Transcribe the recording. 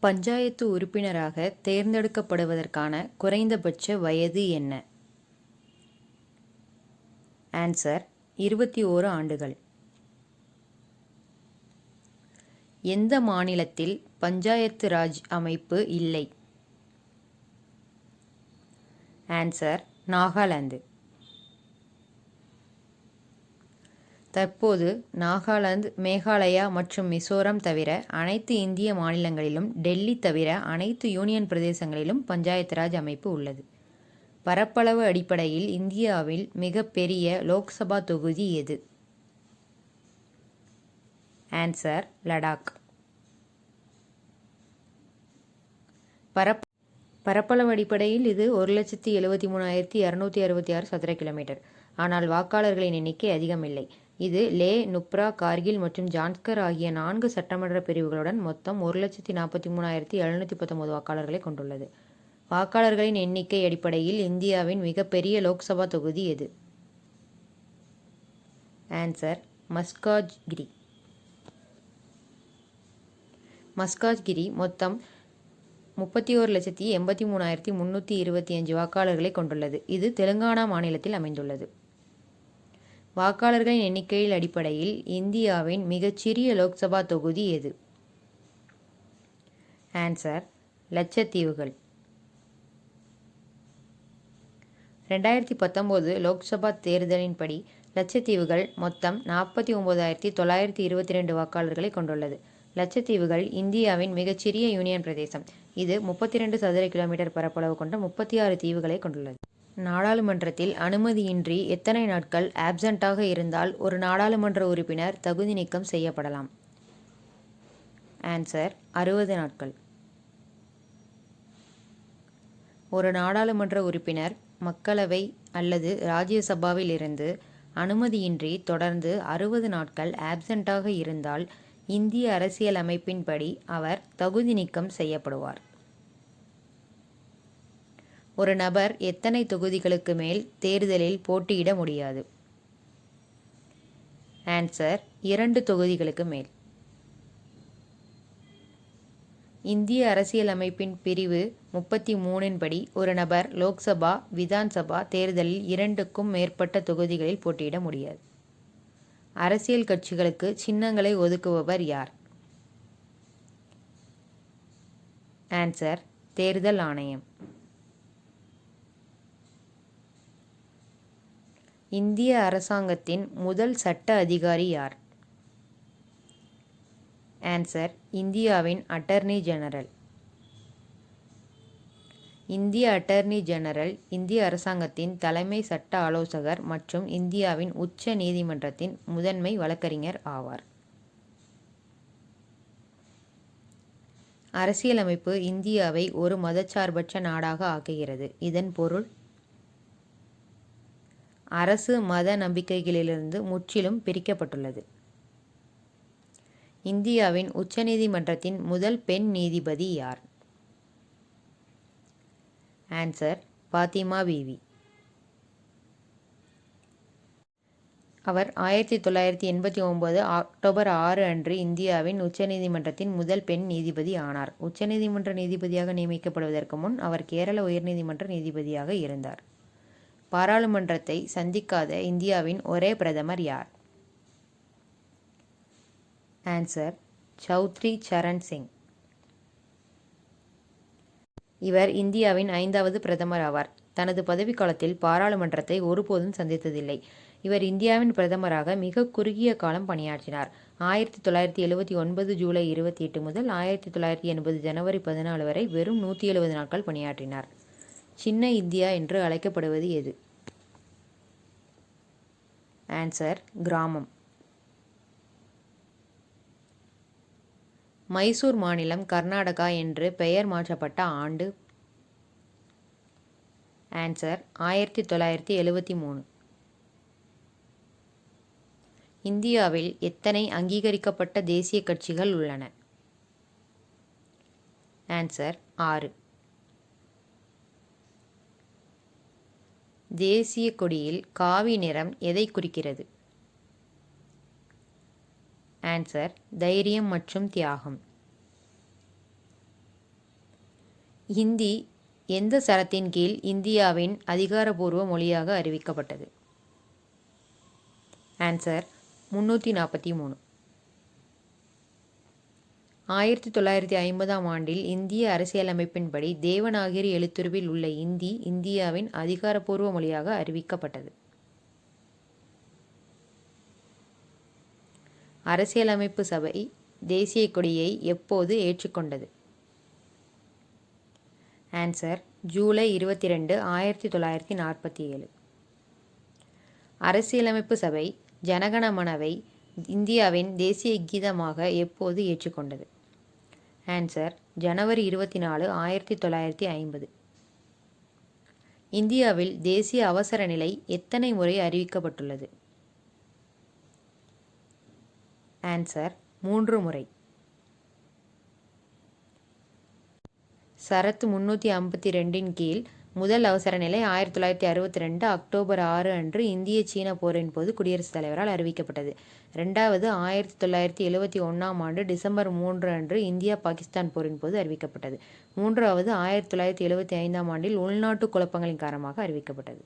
பஞ்சாயத்து உறுப்பினராக தேர்ந்தெடுக்கப்படுவதற்கான குறைந்தபட்ச வயது என்ன? ஆன்சர் இருபத்தி ஓரு ஆண்டுகள். எந்த மாநிலத்தில் பஞ்சாயத்து ராஜ் அமைப்பு இல்லை? ஆன்சர் நாகாலாந்து. தற்போது நாகாலாந்து மேகாலயா மற்றும் மிசோரம் தவிர அனைத்து இந்திய மாநிலங்களிலும் டெல்லி தவிர அனைத்து யூனியன் பிரதேசங்களிலும் பஞ்சாயத்து ராஜ் அமைப்பு உள்ளது. பரப்பளவு அடிப்படையில் இந்தியாவில் மிகப்பெரிய லோக்சபா தொகுதி எது? ஆன்சர் லடாக். பரப் பரப்பளவு அடிப்படையில் இது ஒரு லட்சத்தி எழுபத்தி மூணாயிரத்தி இரநூத்தி அறுபத்தி ஆறு சதுர கிலோமீட்டர். ஆனால் வாக்காளர்களின் எண்ணிக்கை அதிகமில்லை. இது லே நுப்ரா கார்கில் மற்றும் ஜான்ஸ்கர் ஆகிய நான்கு சட்டமன்ற பிரிவுகளுடன் மொத்தம் ஒரு லட்சத்தி நாற்பத்தி மூணாயிரத்தி எழுநூற்றி பத்தொன்பது வாக்காளர்களை கொண்டுள்ளது. வாக்காளர்களின் எண்ணிக்கை அடிப்படையில் இந்தியாவின் மிகப்பெரிய லோக்சபா தொகுதி எது? ஆன்சர் மஸ்காஜ்கிரி. மஸ்காஜ்கிரி மொத்தம் முப்பத்தி ஓரு லட்சத்தி எண்பத்தி மூணாயிரத்தி முந்நூற்றி இருபத்தி அஞ்சு வாக்காளர்களை கொண்டுள்ளது. இது தெலுங்கானா மாநிலத்தில் அமைந்துள்ளது. வாக்காளர்களின் எண்ணிக்கையில் அடிப்படையில் இந்தியாவின் மிகச்சிறிய லோக்சபா தொகுதி எது? ஆன்சர் லட்சத்தீவுகள். ரெண்டாயிரத்தி பத்தொம்போது லோக்சபா தேர்தலின்படி லட்சத்தீவுகள் மொத்தம் நாற்பத்தி ஒம்போதாயிரத்தி தொள்ளாயிரத்தி இருபத்தி ரெண்டு வாக்காளர்களை கொண்டுள்ளது. லட்சத்தீவுகள் இந்தியாவின் மிகச்சிறிய யூனியன் பிரதேசம். இது முப்பத்தி ரெண்டு சதுர கிலோமீட்டர் பரப்பளவு கொண்ட முப்பத்தி ஆறு தீவுகளை கொண்டுள்ளது. நாடாளுமன்றத்தில் அனுமதியின்றி எத்தனை நாட்கள் ஆப்சண்டாக இருந்தால் ஒரு நாடாளுமன்ற உறுப்பினர் தகுதி நீக்கம் செய்யப்படலாம்? ஆன்சர் அறுபது நாட்கள். ஒரு நாடாளுமன்ற உறுப்பினர் மக்களவை அல்லது ராஜ்யசபாவில் இருந்து அனுமதியின்றி தொடர்ந்து அறுபது நாட்கள் ஆப்சண்டாக இருந்தால் இந்திய அரசியலமைப்பின்படி அவர் தகுதி நீக்கம் செய்யப்படுவார். ஒரு நபர் எத்தனை தொகுதிகளுக்கு மேல் தேர்தலில் போட்டியிட முடியாது. ஆன்சர் இரண்டு தொகுதிகளுக்கு மேல். இந்திய அரசியலமைப்பின் பிரிவு முப்பத்தி மூணின் படி ஒரு நபர் லோக்சபா விதான்சபா தேர்தலில் இரண்டுக்கும் மேற்பட்ட தொகுதிகளில் போட்டியிட முடியாது. அரசியல் கட்சிகளுக்கு சின்னங்களை ஒதுக்குபவர் யார்? ஆன்சர் தேர்தல் ஆணையம். இந்திய அரசாங்கத்தின் முதல் சட்ட அதிகாரி யார்? ஆன்சர் இந்தியாவின் அட்டர்னி ஜெனரல் இந்திய அட்டர்னி ஜெனரல் இந்திய அரசாங்கத்தின் தலைமை சட்ட ஆலோசகர் மற்றும் இந்தியாவின் உச்ச நீதிமன்றத்தின் முதன்மை வழக்கறிஞர் ஆவார். அரசியலமைப்பு இந்தியாவை ஒரு மதச்சார்பற்ற நாடாக ஆக்குகிறது. இதன் பொருள் அரசு மத நம்பிக்கைகளிலிருந்து முற்றிலும் பிரிக்கப்பட்டுள்ளது. இந்தியாவின் உச்சநீதிமன்றத்தின் முதல் பெண் நீதிபதி யார்? ஆன்சர் பாத்திமா பீவி. அவர் ஆயிரத்தி தொள்ளாயிரத்தி எண்பத்தி ஒன்பது அக்டோபர் ஆறு அன்று இந்தியாவின் உச்சநீதிமன்றத்தின் முதல் பெண் நீதிபதி ஆனார். உச்சநீதிமன்ற நீதிபதியாக நியமிக்கப்படுவதற்கு முன் அவர் கேரள உயர்நீதிமன்ற நீதிபதியாக இருந்தார். பாராளுமன்றத்தை சந்திக்காத இந்தியாவின் ஒரே பிரதமர் யார்? ஆன்சர் சௌத்ரி சரண் சிங். இவர் இந்தியாவின் ஐந்தாவது பிரதமர் ஆவார். தனது பதவிக்காலத்தில் பாராளுமன்றத்தை ஒருபோதும் சந்தித்ததில்லை. இவர் இந்தியாவின் பிரதமராக மிக குறுகிய காலம் பணியாற்றினார். ஆயிரத்தி தொள்ளாயிரத்தி எழுபத்தி ஒன்பது ஜூலை இருபத்தி எட்டு முதல் ஆயிரத்தி தொள்ளாயிரத்தி எண்பது ஜனவரி பதினாலு வரை வெறும் நூற்றி எழுபது நாட்கள் பணியாற்றினார். சின்ன இந்தியா என்று அழைக்கப்படுவது எது? ஆன்சர் கிராமம். மைசூர் மாநிலம் கர்நாடகா என்று பெயர் மாற்றப்பட்ட ஆண்டு? ஆன்சர் ஆயிரத்தி தொள்ளாயிரத்தி எழுபத்தி மூணு. இந்தியாவில் எத்தனை அங்கீகரிக்கப்பட்ட தேசிய கட்சிகள் உள்ளன? ஆன்சர் ஆறு. தேசிய கொடியில் காவி நிறம் எதை குறிக்கிறது? ஆன்சர் தைரியம் மற்றும் தியாகம். ஹிந்தி எந்த சரத்தின் கீழ் இந்தியாவின் அதிகாரபூர்வ மொழியாக அறிவிக்கப்பட்டது? ஆன்சர் முன்னூற்றி நாற்பத்தி மூணு. ஆயிரத்தி தொள்ளாயிரத்தி ஐம்பதாம் ஆண்டில் இந்திய அரசியலமைப்பின்படி தேவநாகரி எழுத்துருவில் உள்ள இந்தி இந்தியாவின் அதிகாரப்பூர்வ மொழியாக அறிவிக்கப்பட்டது. அரசியலமைப்பு சபை தேசிய கொடியை எப்போது ஏற்றுக்கொண்டது? ஆன்சர் ஜூலை இருபத்தி ரெண்டு ஆயிரத்தி தொள்ளாயிரத்தி நாற்பத்தி ஏழு. அரசியலமைப்பு சபை ஜனகணமனவை இந்தியாவின் தேசிய கீதமாக எப்போது ஏற்றுக்கொண்டது? ஆன்சர் ஜனவரி இருபத்தி நாலு ஆயிரத்தி தொள்ளாயிரத்தி ஐம்பது. இந்தியாவில் தேசிய அவசர நிலை எத்தனை முறை அறிவிக்கப்பட்டுள்ளது? ஆன்சர் மூன்று முறை. சரத் முன்னூற்றி ஐம்பத்தி ரெண்டின் கீழ் முதல் அவசர நிலை ஆயிரத்தி தொள்ளாயிரத்தி அறுபத்தி ரெண்டு அக்டோபர் ஆறு அன்று இந்திய சீன போரின் போது குடியரசுத் தலைவரால் அறிவிக்கப்பட்டது. ரெண்டாவது ஆயிரத்தி தொள்ளாயிரத்தி எழுபத்தி ஒன்றாம் ஆண்டு டிசம்பர் மூன்று அன்று இந்தியா பாகிஸ்தான் போரின் போது அறிவிக்கப்பட்டது. மூன்றாவது ஆயிரத்தி தொள்ளாயிரத்தி எழுபத்தி ஐந்தாம் ஆண்டில் உள்நாட்டு குழப்பங்களின் காரணமாக அறிவிக்கப்பட்டது.